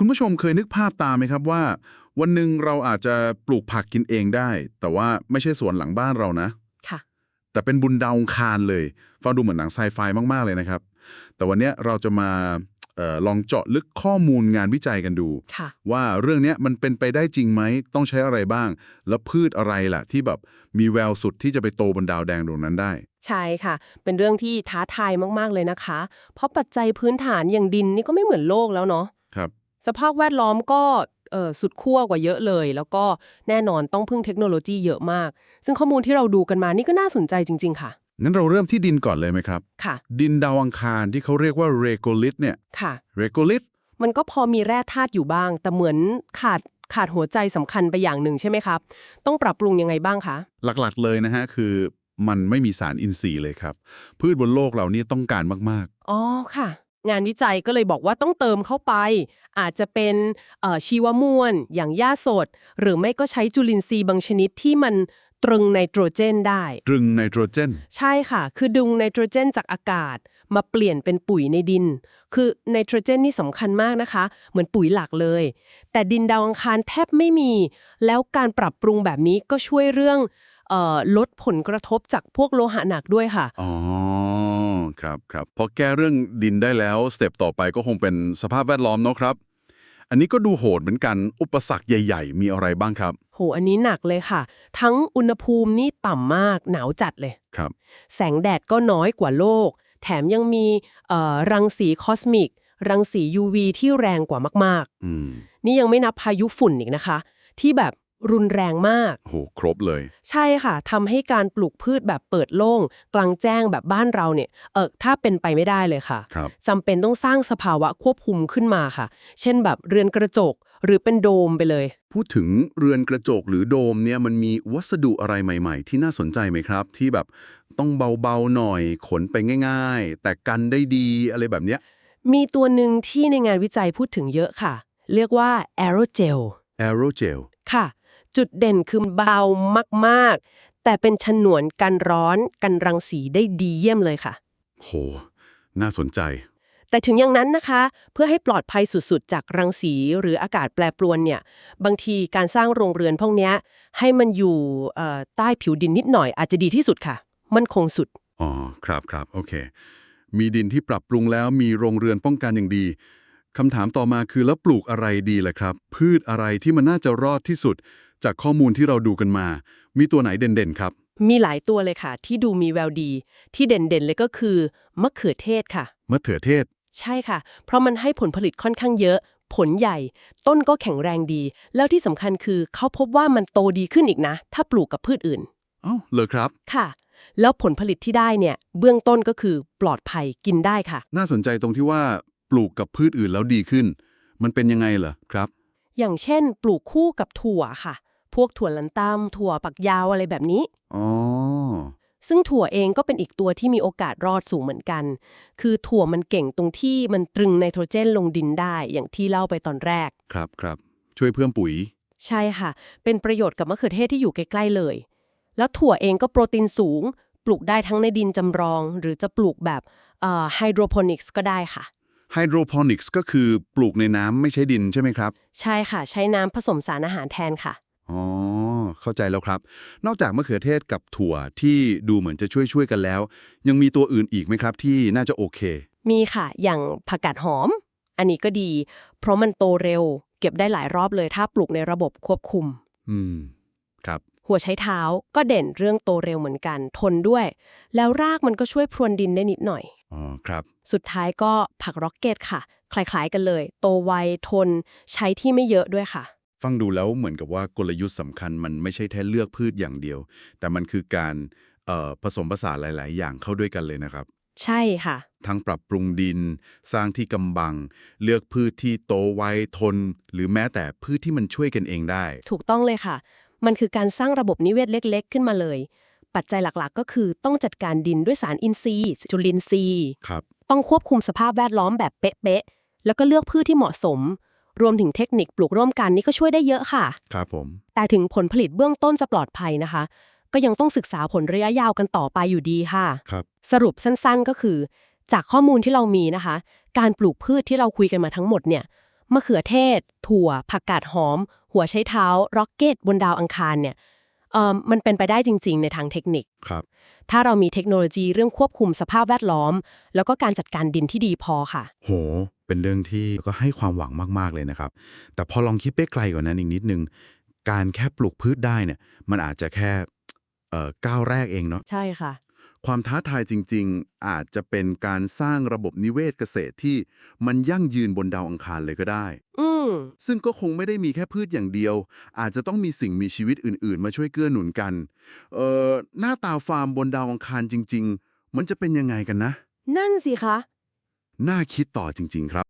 คุณผู้ชมเคยนึกภาพตามไหมครับว่า วันหนึ่งเราอาจจะปลูกผักกินเองได้ แต่ว่าไม่ใช่สวนหลังบ้านเรานะ ค่ะ แต่เป็นบุญดาวอังคารเลยฟังดูเหมือนหนังไซไฟมากๆเลยนะครับ แต่วันเนี้ยเราจะมาเออลองเจาะลึกข้อมูลงานวิจัยกันดู ค่ะ ว่าเรื่องเนี้ยมันเป็นไปได้จริงไหม ต้องใช้อะไรบ้าง แล้วพืชอะไรล่ะ ที่แบบมีแววสุดที่จะไปโตบนดาวแดงดวงนั้นได้ ใช่ค่ะ เป็นเรื่องที่ท้าทายมากๆเลยนะคะ เพราะปัจจัยพื้นฐานอย่างดินนี่ก็ไม่เหมือนโลกแล้วเนาะครับ สภาพแวดล้อมก็เออสุดขั้วกว่าเยอะเลย แล้วก็แน่นอนต้องพึ่งเทคโนโลยีเยอะมาก ซึ่งข้อมูลที่เราดูกันมานี่ก็น่าสนใจจริง ๆ ค่ะ งั้นเราเริ่มที่ดินก่อนเลยไหมครับ ค่ะ ดินดาวอังคารที่เขาเรียกว่าเรโกลิตเนี่ย ค่ะ เรโกลิต มันก็พอมีแร่ธาตุอยู่บ้าง แต่เหมือนขาดขาดหัวใจสำคัญไปอย่างหนึ่งใช่ไหมครับ ต้องปรับปรุงยังไงบ้างคะ หลักๆเลยนะฮะคือมันไม่มีสารอินทรีย์เลยครับ พืชบนโลกเรานี่ต้องการมากอ๋อ ค่ะ งานวิจัยก็เลยบอกว่าต้องเติมเข้าไป อาจจะเป็นเอ่อชีวมวล อย่างหญ้าสด หรือไม่ก็ใช้จุลินทรีย์บางชนิดที่มันตรึงไนโตรเจนได้ๆตรึงไนโตรเจน ใช่ค่ะ คือดึงไนโตรเจนจากอากาศ มาเปลี่ยนเป็นปุ๋ยในดิน คือไนโตรเจนนี่สำคัญมากนะคะ เหมือนปุ๋ยหลักเลย แต่ดินดาวอังคารแทบไม่มี แล้วการปรับปรุงแบบนี้ก็ช่วยเรื่องเอ่อลดผลกระทบจากพวกโลหะหนักด้วยค่ะ อ๋อ ครับครับพอแก้เรื่องดินได้แล้วสเต็ปต่อไปก็คงเป็นสภาพแวดล้อมเนาะครับ อันนี้ก็ดูโหดเหมือนกันอุปสรรคใหญ่ ๆ มีอะไรบ้างครับ โห อันนี้หนักเลยค่ะ ทั้งอุณหภูมินี่ต่ำมากหนาวจัดเลยครับ แสงแดดก็น้อยกว่าโลก แถมยังมีเอ่อรังสีคอสมิก รังสี UV ที่แรงกว่ามากอืมๆนี่ยังไม่นับพายุฝุ่นอีกนะคะ ที่แบบ รุนแรงมาก โห ครบเลย ใช่ค่ะทำให้การปลูกพืชแบบเปิดโล่ง กลางแจ้งแบบบ้านเราเนี่ยเออถ้าเป็นไปไม่ได้เลยค่ะครับ จำเป็นต้องสร้างสภาวะควบคุมขึ้นมาค่ะ เช่นแบบเรือนกระจกหรือเป็นโดมไปเลย พูดถึงเรือนกระจกหรือโดมเนี่ยมันมีวัสดุอะไรใหม่ ๆ ที่น่าสนใจไหมครับ ที่แบบต้องเบาๆหน่อยขนไปง่าย ๆ แต่กันได้ดีอะไรแบบเนี้ยมีตัวหนึ่งที่ในงานวิจัยพูดถึงเยอะค่ะ เรียกว่า aerogel aerogel ค่ะ จุดเด่นคือเบามากๆ แต่เป็นฉนวนกันร้อนกันรังสีได้ดีเยี่ยมเลยค่ะ โห น่าสนใจ แต่ถึงอย่างนั้นนะคะ เพื่อให้ปลอดภัยสุดๆ จากรังสีหรืออากาศแปรปรวนเนี่ย บางทีการสร้างโรงเรือนพวกเนี้ยให้มันอยู่เอ่อใต้ผิวดินนิดหน่อยอาจจะดีที่สุดค่ะ มันคงสุด อ๋อ ครับครับโอเค มีดินที่ปรับปรุงแล้วมีโรงเรือนป้องกันอย่างดีคำถามต่อมาคือแล้วปลูกอะไรดีล่ะครับ พืชอะไรที่มันน่าจะรอดที่สุด จากข้อมูลที่เราดูกันมา มีตัวไหนเด่นๆครับ มีหลายตัวเลยค่ะ ที่ดูมีแววดี ที่เด่นๆเลยก็คือมะเขือเทศค่ะ มะเขือเทศ ใช่ค่ะ เพราะมันให้ผลผลิตค่อนข้างเยอะ ผลใหญ่ ต้นก็แข็งแรงดี แล้วที่สำคัญคือเขาพบว่ามันโตดีขึ้นอีกนะ ถ้าปลูกกับพืชอื่นเอ้าเลยครับ ค่ะ แล้วผลผลิตที่ได้เนี่ย เบื้องต้นก็คือปลอดภัยกินได้ค่ะ น่าสนใจตรงที่ว่าปลูกกับพืชอื่นแล้วดีขึ้น มันเป็นยังไงเหรอครับ อย่างเช่น ปลูกคู่กับถั่วค่ะ พวกถั่วลันตามถั่วปักยาวอะไรแบบนี้ อ๋อ ซึ่งถั่วเองก็เป็นอีกตัวที่มีโอกาสรอดสูงเหมือนกัน คือถั่วมันเก่งตรงที่มันตรึงไนโตรเจนลงดินได้อย่างที่เล่าไปตอนแรก ครับครับ ช่วยเพิ่มปุ๋ย ใช่ค่ะ เป็นประโยชน์กับมะเขือเทศที่อยู่ใกล้ๆเลย แล้วถั่วเองก็โปรตีนสูง ปลูกได้ทั้งในดินจำรอง หรือจะปลูกแบบไฮโดรโปนิกส์ก็ได้ค่ะ ไฮโดรโปนิกส์ก็คือปลูกในน้ำไม่ใช้ดินใช่ไหมครับ ใช่ค่ะ ใช้น้ำผสมสารอาหารแทนค่ะ อ๋อ เข้าใจแล้วครับ นอกจากมะเขือเทศกับถั่วที่ดูเหมือนจะช่วยช่วยๆกันแล้ว ยังมีตัวอื่นอีกไหมครับที่น่าจะโอเค มีค่ะ อย่างผักกาดหอม อันนี้ก็ดี เพราะมันโตเร็ว เก็บได้หลายรอบเลยถ้าปลูกในระบบควบคุม อืม ครับ หัวใช้เท้าก็เด่นเรื่องโตเร็วเหมือนกัน ทนด้วย แล้วรากมันก็ช่วยพรวนดินได้นิดหน่อย อ๋อ ครับ สุดท้ายก็ผักร็อกเก็ตค่ะ คล้ายๆกันเลย โตไว ทน ใช้ที่ไม่เยอะด้วยค่ะ ฟังดูแล้วเหมือนกับว่ากลยุทธ์สำคัญมันไม่ใช่แค่เลือกพืชอย่างเดียว แต่มันคือการเอ่อผสมผสานหลาย ๆ อย่างเข้าด้วยกันเลยนะครับ ใช่ค่ะ ทั้งปรับปรุงดิน สร้างที่กำบัง เลือกพืชที่โตไวทน หรือแม้แต่พืชที่มันช่วยกันเองได้ ถูกต้องเลยค่ะ มันคือการสร้างระบบนิเวศเล็ก ๆ ขึ้นมาเลย ปัจจัยหลัก ๆ ก็คือต้องจัดการดินด้วยสารอินทรีย์ จุลินทรีย์ครับต้องควบคุมสภาพแวดล้อมแบบเป๊ะ ๆ แล้วก็เลือกพืชที่เหมาะสม รวมถึงเทคนิคปลูกร่วมกันนี่ก็ช่วยได้เยอะค่ะ ครับผม แต่ถึงผลผลิตเบื้องต้นจะปลอดภัยนะคะ ก็ยังต้องศึกษาผลระยะยาวกันต่อไปอยู่ดีค่ะ ครับ สรุปสั้นๆก็คือ จากข้อมูลที่เรามีนะคะ การปลูกพืชที่เราคุยกันมาทั้งหมดเนี่ยมะเขือเทศ ถั่ว ผักกาดหอม หัวไชเท้า ร็อกเก็ตบนดาวอังคารเนี่ยเอ่อ มันเป็นไปได้จริง ๆ ในทางเทคนิค ครับ ถ้าเรามีเทคโนโลยีเรื่องควบคุมสภาพแวดล้อม แล้วก็การจัดการดินที่ดีพอค่ะ โห เป็นเรื่องที่ก็ให้ความหวังมากๆเลยนะครับ แต่พอลองคิดไปไกลกว่านั้นอีกนิดนึง การแค่ปลูกพืชได้เนี่ย มันอาจจะแค่เอ่อก้าวแรกเองเนาะ ใช่ค่ะ ความท้าทายจริง ๆ อาจจะเป็นการสร้างระบบนิเวศเกษตรที่มันยั่งยืนบนดาวอังคารเลยก็ได้ อืมซึ่งก็คงไม่ได้มีแค่พืชอย่างเดียว อาจจะต้องมีสิ่งมีชีวิตอื่น ๆ มาช่วยเกื้อหนุนกัน เอ่อ หน้าตาฟาร์มบนดาวอังคารจริง ๆ มันจะเป็นยังไงกันนะ นั่นสิคะ น่าคิดต่อจริง ๆ ครับ